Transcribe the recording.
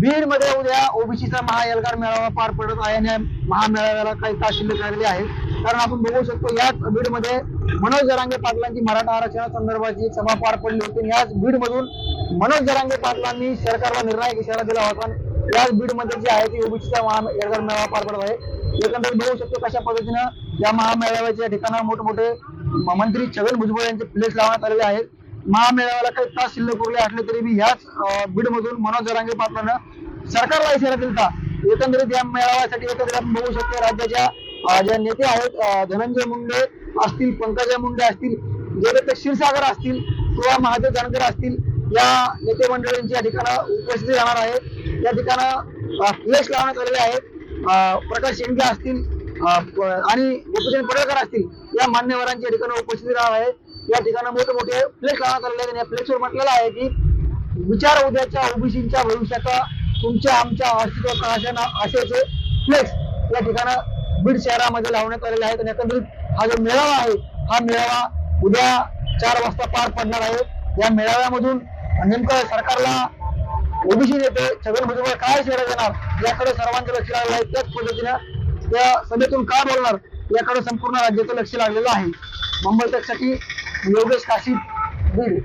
बीडमध्ये उद्या ओबीसीचा महाएल्गार मेळावा पार पडत आहे आणि महामेळाव्याला काही तास शिल्लक राहिलेले आहे. कारण आपण बघू शकतो याच बीडमध्ये मनोज जरांगे पाटलांची मराठा आरक्षणासंदर्भाची एक सभा पार पडली होती आणि याच बीड मधून मनोज जरांगे पाटलांनी सरकारला निर्णायक इशारा दिला होता आणि याच बीडमध्ये जे आहे ती ओबीसीचा महाएल्गार मेळावा पार पडत आहे. एकंदरीत बघू शकतो कशा पद्धतीनं या महामेळाव्याच्या ठिकाणं मोठमोठे मंत्री छगन भुजबळ यांचे प्लेस लावण्यात आलेले आहेत. महामेळाव्याला काही तास शिल्लक उरले असले तरी मी ह्याच बीडमधून मनोज जरांगे पाटलानं सरकारला इशारा दिला एकंदरीत या मेळाव्यासाठी एकंदरीत आपण बघू शकतो राज्याच्या ज्या नेते आहेत धनंजय मुंडे असतील पंकजा मुंडे असतील जयदत्त क्षीरसागर असतील किंवा महादेव जानकर असतील या नेते मंडळींची या ठिकाणं उपस्थिती राहणार आहे या ठिकाणं फ्लेक्स लावण्यात आलेले आहेत. प्रकाश शेंडगे असतील आणि गोपीचंद पडळकर असतील या मान्यवरांची या ठिकाणी उपस्थिती राहणार आहे. या ठिकाणी मोठे फ्लेक्स लावण्यात आलेले आहेत. आणि या फ्लेक्सवर म्हटलेलं आहे की विचार उद्याच्या ओबीसीच्या भविष्याचा तुमच्या आमच्या अस्तित्वाचा आशा फ्लेक्स या ठिकाणी बीड शहरामध्ये लावण्यात आलेले आहेत. आणि एकंदरीत हा जो मेळावा आहे हा मेळावा उद्या चार वाजता पार पडणार आहे. या मेळाव्यामधून नेमकं सरकारला ओबीसी नेते छगन भुजबळ काय शेअर देणार याकडे सर्वांचं लक्ष लागलं आहे. त्याच पद्धतीनं त्या सभेतून काय बोलणार याकडे संपूर्ण राज्याचं लक्ष लागलेलं आहे. मुंबई तकसाठी योगेश काशी बीड